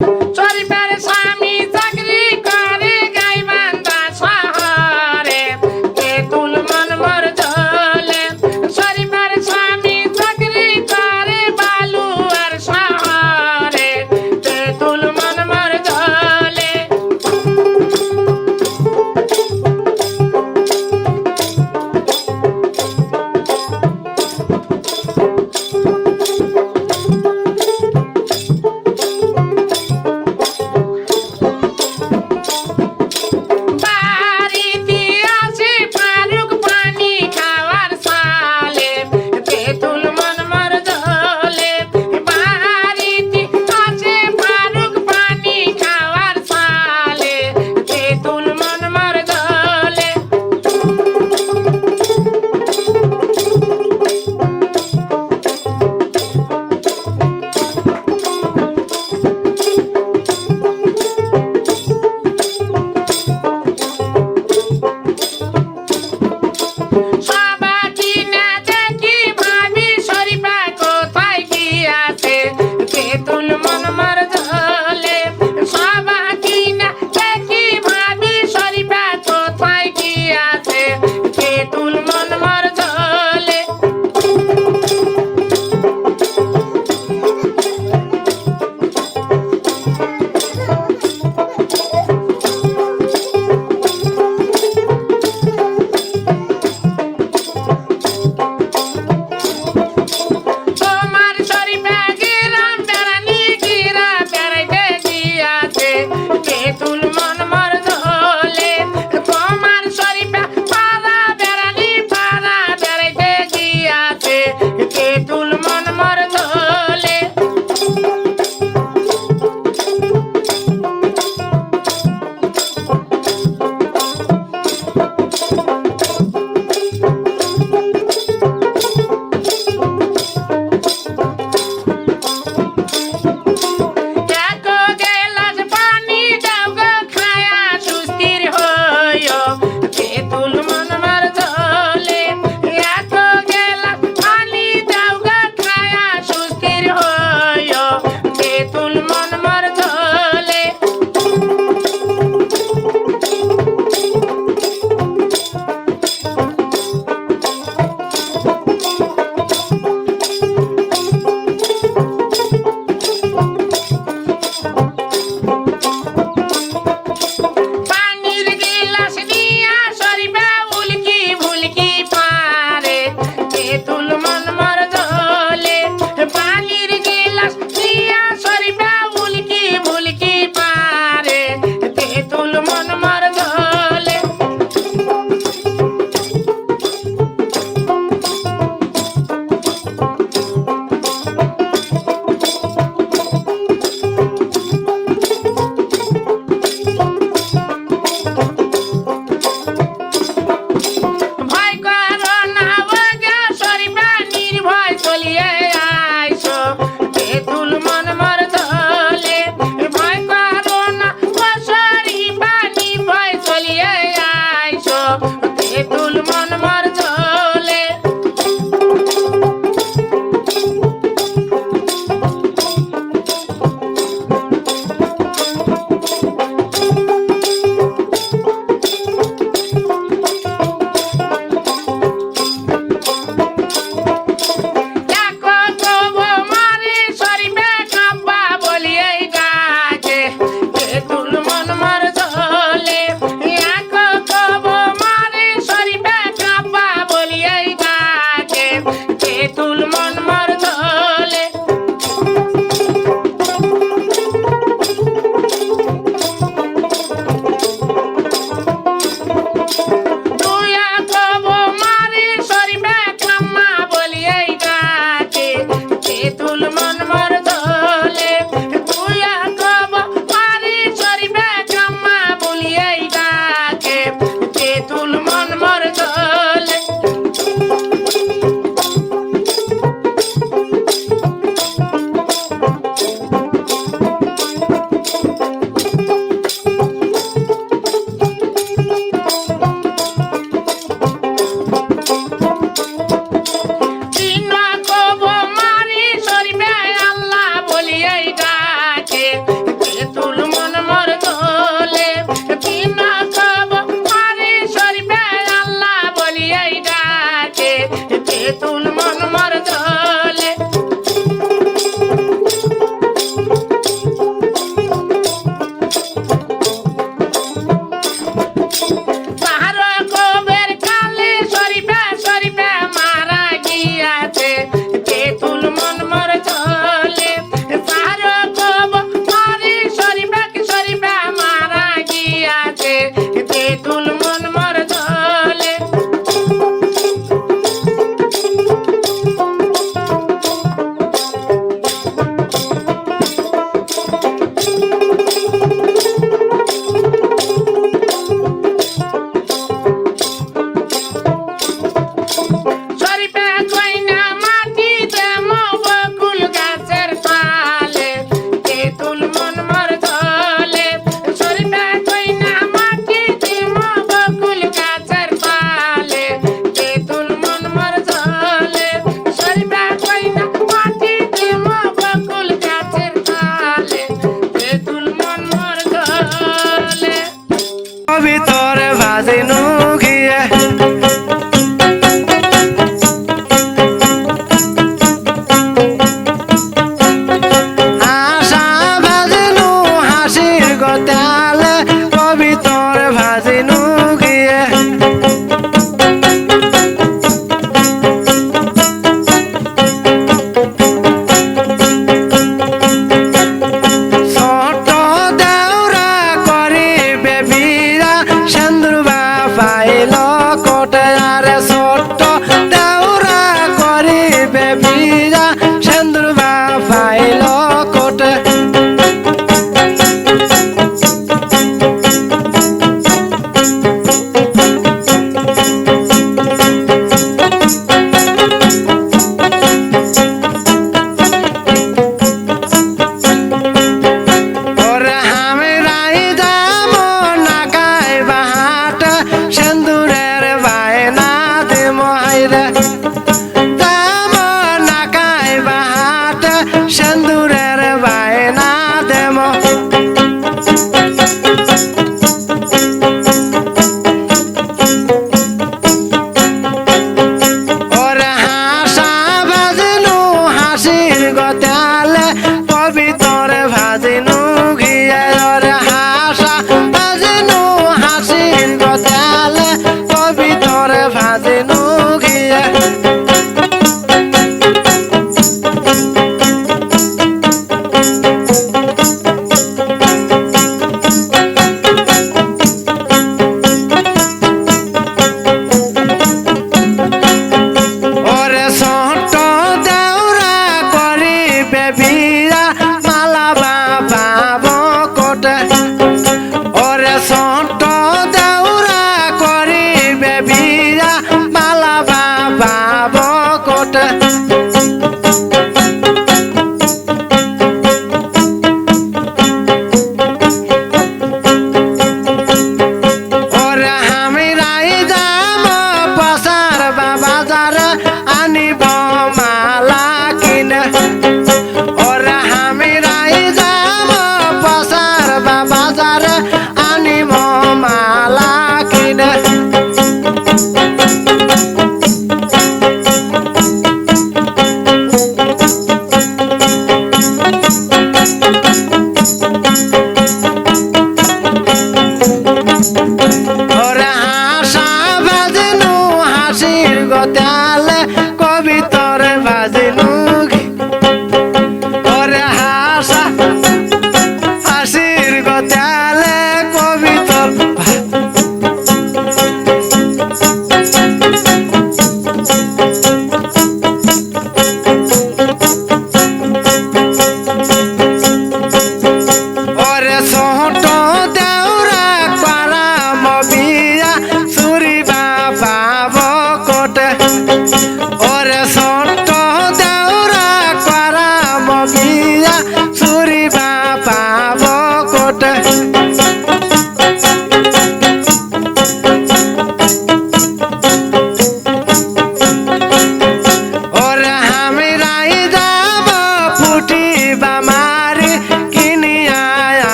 Thank you.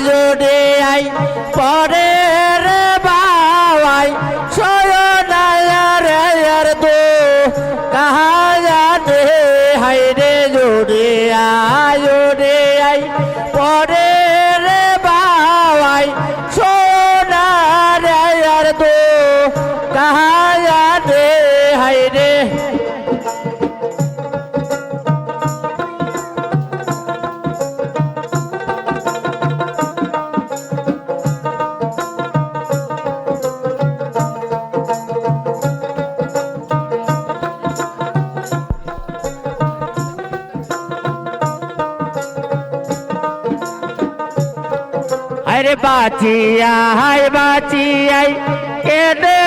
Oriya I পরে আরে বাচিয়া high বাচিয়াই, কেদে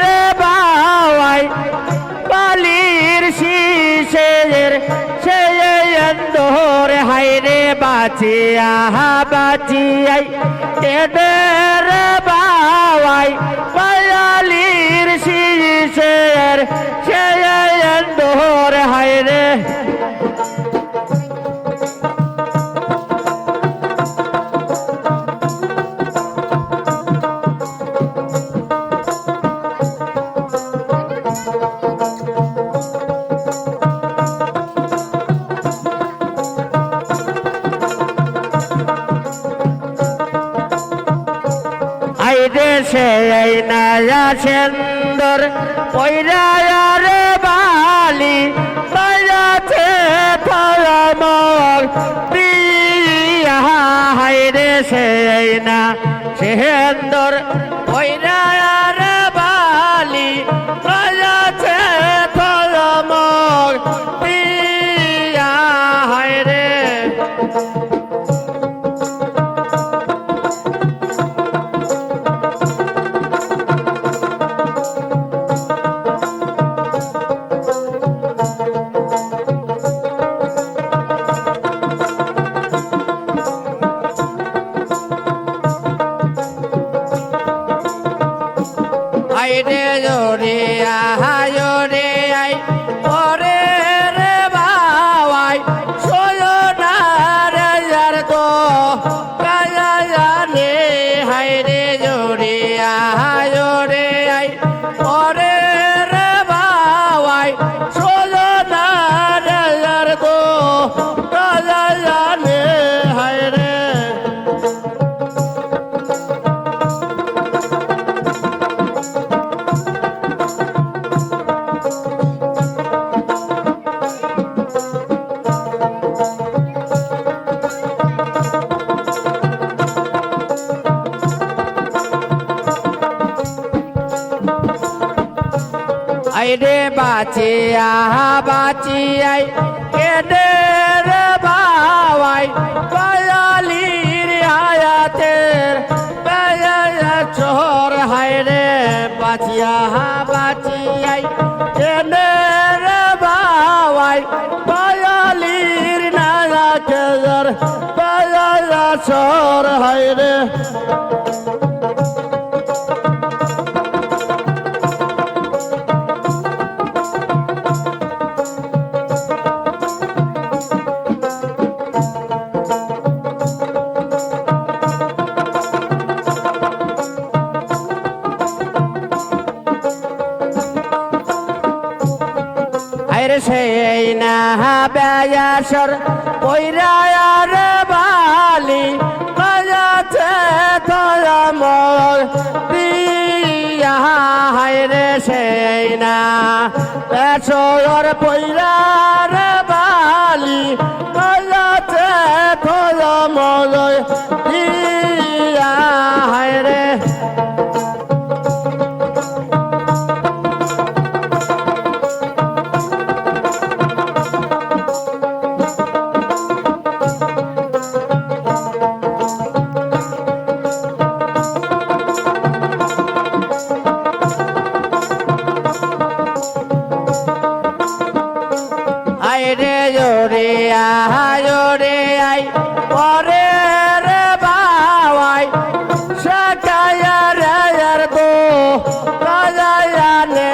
রে বাওয়াই বালির শিশের সে অন্দর হাই রে, বাচিয়া হা, বাচিয়াই, কেদে রে বাওয়াই বালির শিশের সে অন্দর হাই রে সে নয়া সুন্দর পৈরায়ার বালি বাজাতে পরমল প্রিয়া সে এই না সুন্দর পৈরায়ার বালি বাজাতে পরমল প্রিয়া আইরে বাঁচিয়াই কেদে রে বাবাই বায়ালির আয়াতের বায়া চোর হাইরে বাঁচিয়া বাঁচিয়াই কেদে রে বাবাই বায়ালির নায়া কেজর বায়া চোর হাইরে আরে পৈরায়ার বালি বাজাতে তোরা মোর দিয়া হায়রে সেই না বেসর পৈরার রে জোরে আহা জোরে আই পরে রে বাবাই সাকায়া রে আর গো রাজায়া নে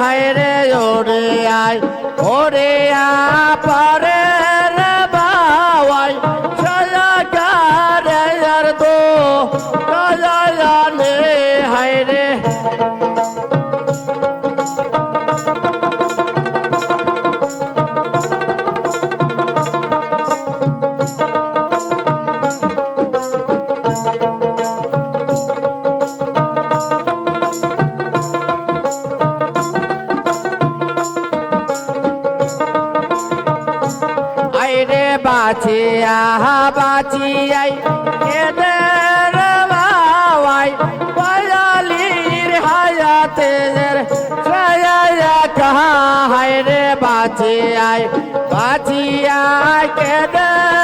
হায় রে জোরে আই। ওরে আপা I ya kedai.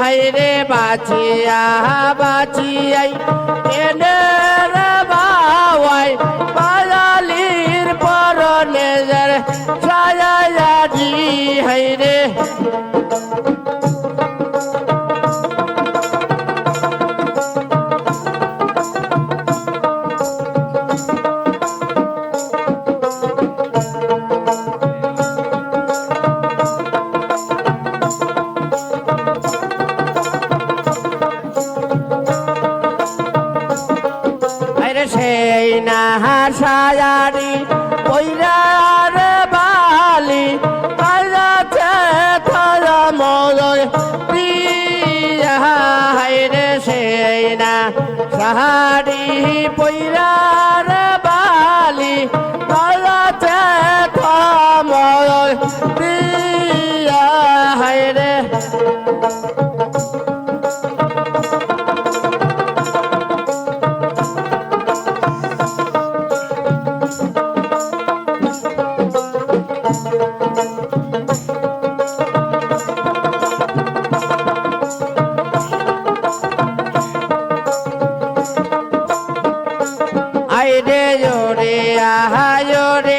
হায় রে বাঁচিয়া বাঁচিয়াই এনে বাজালির পরনে যার ছায়া জি হায় রে। días a.